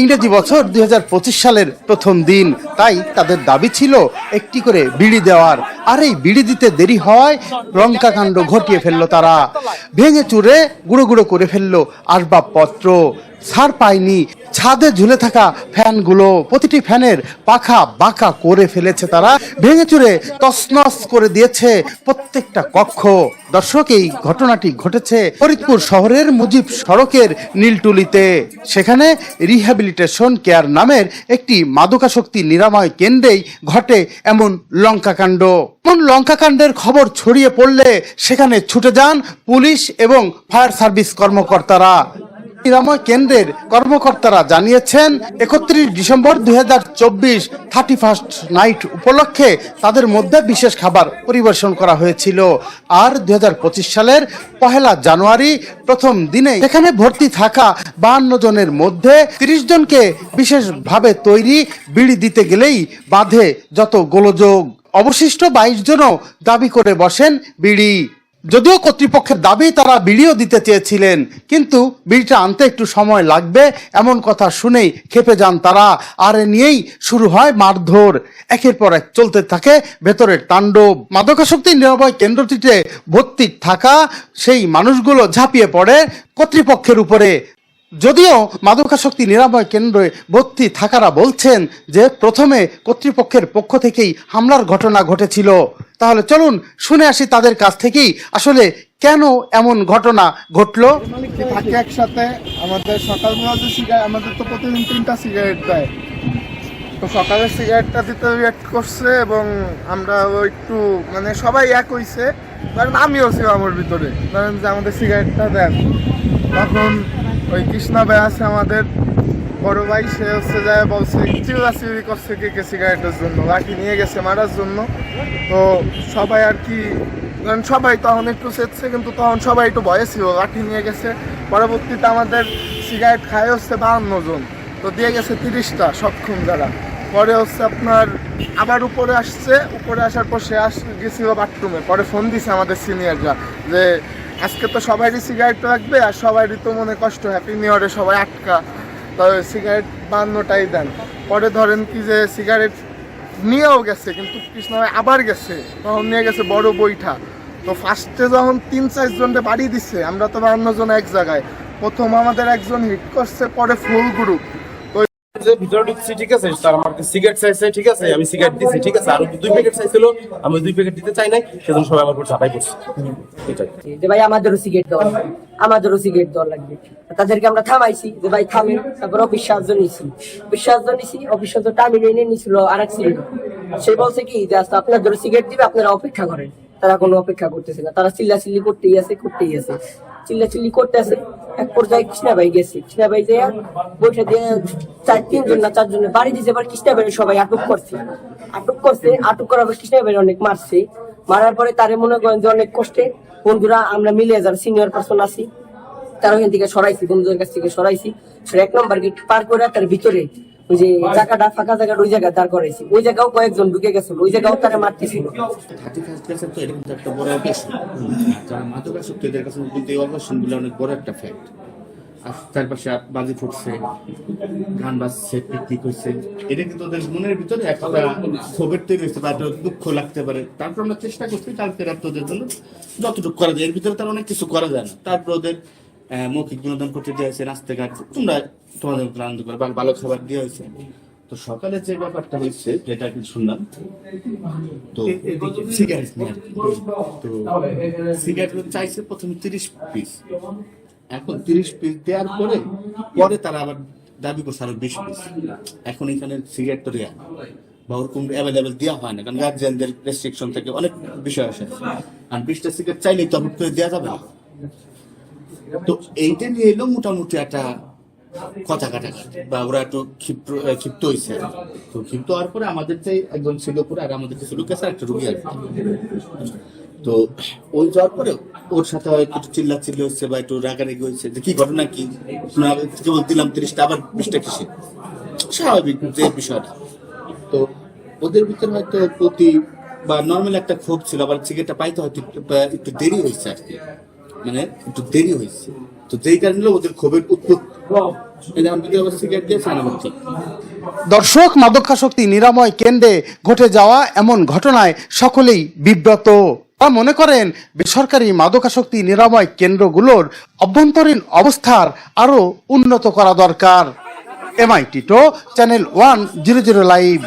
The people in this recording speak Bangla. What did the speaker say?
ইংরেজি বছর দুই হাজার পঁচিশ সালের প্রথম দিন। তাই তাদের দাবি ছিল একটি করে বিড়ি দেওয়ার। আর এই বিড়ি দিতে দেরি হওয়ায় লঙ্কাকাণ্ড ঘটিয়ে ফেলল তারা। ভেঙে চুরে গুঁড়ো গুঁড়ো করে ফেলল আসবাবপত্র। ছাড় পায়নি ছাদে ঝুলে থাকা ফ্যানগুলো প্রতিটি ফ্যানের পাখা বাঁকা করে ফেলেছে তারা। ভেঙে চুরে তছনছ করে দিয়েছে প্রত্যেকটা কক্ষ। দর্শক, এই ঘটনাটি ঘটেছে ফরিদপুর শহরের মুজিব সড়কের নীলটুলিতে। সেখানে রিহ্যাবিলিটেশন কেয়ার নামের একটি মাদকাশক্তি নিরাময় কেন্দ্রেই ঘটে এমন লঙ্কাকাণ্ড। এমন লঙ্কাকাণ্ডের খবর ছড়িয়ে পড়লে সেখানে ছুটে যান পুলিশ এবং ফায়ার সার্ভিস কর্মকর্তারা। নিরাময় কেন্দ্রের কর্মকর্তারা জানিয়েছেন, একত্রিশ ডিসেম্বর দুই হাজার চব্বিশ থার্টি ফার্স্ট নাইট উপলক্ষে তাদের মধ্যে বিশেষ খাবার পরিবেশন করা হয়েছিল। আর দুই হাজার পঁচিশ সালের পহেলা জানুয়ারি প্রথম দিনে এখানে ভর্তি থাকা বাহান্ন জনের মধ্যে তিরিশ জনকে বিশেষভাবে তৈরি বিড়ি দিতে গেলেই বাঁধে যত গোলযোগ। অবশিষ্ট বাইশ জনও দাবি করে বসেন বিড়ি। যদিও কর্তৃপক্ষের দাবি তারা বিড়িও দিতে চেয়েছিলেন, কিন্তু বিড়িটা আনতে একটু সময় লাগবে, এমন কথা শুনেই খেপে যান তারা। আর এ নিয়েই শুরু হয় মারধর। একের পর এক চলতে থাকে ভেতরের তাণ্ডব। মাদকাসক্তি নিরাময় কেন্দ্রটিতে ভর্তি থাকা সেই মানুষগুলো ঝাঁপিয়ে পড়ে কর্তৃপক্ষের উপরে। যদিও মাদকাসক্তি নিরাময় কেন্দ্রে ভর্তি থাকারা বলছেন যে প্রথমে কর্তৃপক্ষের পক্ষ থেকেই হামলার ঘটনা ঘটেছিল। তাহলে চলুন শুনে আসি তাদের কাছ থেকেই আসলে কেন এমন ঘটনা ঘটলো। থাকে একসাথে আমাদের সকালবেলা যে সিগারেট আমাদের তো প্রতিদিন তিনটা সিগারেট দেয়। তো সকালের সিগারেটটা দিতে রিয়াক্ট করছে এবং আমরা একটু মানে সবাই এক হইছে ধরেন আমিও ছিলাম আমার ভিতরে, ধরেন যে আমাদের সিগারেটটা দেন। তখন ওই কৃষ্ণা ভাই আছে আমাদের। বড় ভাই, সে হচ্ছে যায় বলছে, চিল্লাচিল্লি করছে কে কে সিগারেটের জন্য? লাঠি নিয়ে গেছে মারার জন্য। তো সবাই আর কি সবাই তখন একটু সেচ্ছে কিন্তু তখন সবাই একটু ভয়ে ছিল, লাঠি নিয়ে গেছে। পরবর্তীতে আমাদের সিগারেট খায় হচ্ছে বাহান্ন জন। তো দিয়ে গেছে তিরিশটা সক্ষম যারা। পরে হচ্ছে আপনার আবার উপরে আসছে, উপরে আসার পর সে আস, গেছিল বাথরুমে পরে ফোন দিছে আমাদের সিনিয়ররা যে আজকে তো সবারই সিগারেট লাগবে আর সবারই তো মনে কষ্ট হ্যাপি নিউ ইয়ারে সবাই আটকা। তবে সিগারেট বান্নটাই দেন। পরে ধরেন কি যে সিগারেট নিয়েও গেছে, কিন্তু কৃষ্ণ আবার গেছে, তখন নিয়ে গেছে বড় বইটা তো ফার্স্টে যখন তিন চারজনকে বাড়ি দিচ্ছে আমরা তো বান্ন জন এক জায়গায়। প্রথম আমাদের একজন হিট করছে, পরে ফুল গ্রুপ যে ভিতরে ঢুকছি, ঠিক আছে? তার আমার সিগারেট চাইছে ঠিক আছে? আমি সিগারেট দিছি, ঠিক আছে? আর দুই প্যাকেট চাইছিল আমি দুই প্যাকেট দিতে চাই নাই, সেজন্য সবাই আমার উপর চাপাই পড়ছে। যে ভাই আমাদেরও সিগারেট দেওয়া আমাদেরও সিগারেট দেওয়া লাগবে। তাদেরকে আমরা থামাইছি, যে ভাই থামেন, তারপর অফিস সাহায্য নিছি অফিস সাহায্য নিছি অফিস সাহায্য এনে নিছিল আর এক সে বলছে কি, যে আচ্ছা আপনাদের সিগারেট দিবে, আপনারা অপেক্ষা করেন। তারা কোনো অপেক্ষা করতেছে না, তারা চিল্লা চিল্লি করতেই আছে করতেই আছে। চিল্লা চিল্লি করতে আছে এক পর্যায়ে কৃষ্ণা ভাই গেছে। কৃষ্ণা ভাই যে বৈঠা দিয়ে চার তিনজন না চারজনের বাড়ি দিয়েছে এবার কৃষ্ণা ভাই সবাই আটক করছে। আটক করছে, আটক করার পর কৃষ্ণা ভাই অনেক মারছে। মারার পরে তারে মনে করেন যে অনেক কষ্টে, বন্ধুরা, আমরা মিলে যারা সিনিয়র পার্সন আছি, তারা ওখান থেকে সরাইছি, বন্ধুদের কাছ থেকে সরাইছি। এক নম্বর গেট পার করে তার ভিতরে ওই যে জায়গাটা ফাঁকা জায়গাটা ওই দাঁড় করাইছি। ওই জায়গাও কয়েকজন ঢুকে গেছিল, ওই জায়গাও তারা মারতেছিল। থার্টি ফার্স্ট ক্লাসের তো এটা কিন্তু একটা বড় অকেশন যারা মাদকাসক্ত এদের কাছে কিন্তু এই অনেক বড় একটা ফ্যাক্ট আর চারপাশে বাজি ফুটছে, গান বাজছে, পিকনিক হচ্ছে এটা কিন্তু ওদের মনের ভিতরে একটা ক্ষোভের তৈরি হচ্ছে বা দুঃখ লাগতে পারে। তারপর আমরা চেষ্টা করছি কালকে রাত ওদের জন্য যতটুকু করা যায়। এর ভিতরে তার অনেক কিছু করা যায় না। তারপর ওদের মৌখিক বিনোদন করতে দেওয়া হয়েছে রাস্তাঘাট তোমরা তোমাদের আনন্দ করে বা ভালো খাবার দেওয়া হয়েছে। তো সকালে যে ব্যাপারটা হয়েছে যেটা কি শুনলাম তো সিগারেট নিয়ে তো সিগারেট চাইছে প্রথমে তিরিশ পিস এখন তিরিশ পিস দেওয়ার পরে পরে তারা আবার দাবি করছে আরও বিশ পিস এখন এখানে সিগারেট তো রেয়ার বা ওরকম অ্যাভেলেবেল দেওয়া হয় না কারণ গার্জিয়ানদের রেস্ট্রিকশন থেকে অনেক বিষয় আসে। আর বিশটা সিগারেট চাইলেই তো করে দেওয়া যাবে না। তো এইটা নিয়ে এলো মোটামুটি একটা কথা কাটাকাটি, বা ওরা একটু ক্ষিপ্ত ক্ষিপ্ত হয়েছে তো ক্ষিপ্ত হওয়ার পরে আমাদের যে একজন ছিল পুরো আর আমাদের কিছু লোক আছে একটা রুগী আছে তো ওই যাওয়ার পরে ওর সাথে হয়তো একটু চিল্লা চিল্লি হচ্ছে বা একটু রাগারাগি হয়েছে যে কি ঘটনা কি? কেবল দিলাম তিরিশটা, আবার বিশটা কিসে স্বাভাবিক যে বিষয়টা। তো ওদের ভিতরে হয়তো প্রতি, বা নর্মাল একটা ক্ষোভ ছিল, আবার সিগারেটটা পাইতে হয়তো একটু দেরি হয়েছে আর কি। মানে একটু দেরি হয়েছে। তো যেই কারণে ওদের ক্ষোভের উৎপত এই যেমন ভিতরে বসে সিগারেট দিয়ে চায়না হচ্ছে দর্শক, মাদকাসক্তি নিরাময় কেন্দ্রে ঘটে যাওয়া এমন ঘটনায় সকলেই বিব্রত। তারা মনে করেন, বেসরকারি মাদকাসক্তি নিরাময় কেন্দ্রগুলোর অভ্যন্তরীণ অবস্থার আরও উন্নত করা দরকার। MI Tito channel one zero zero live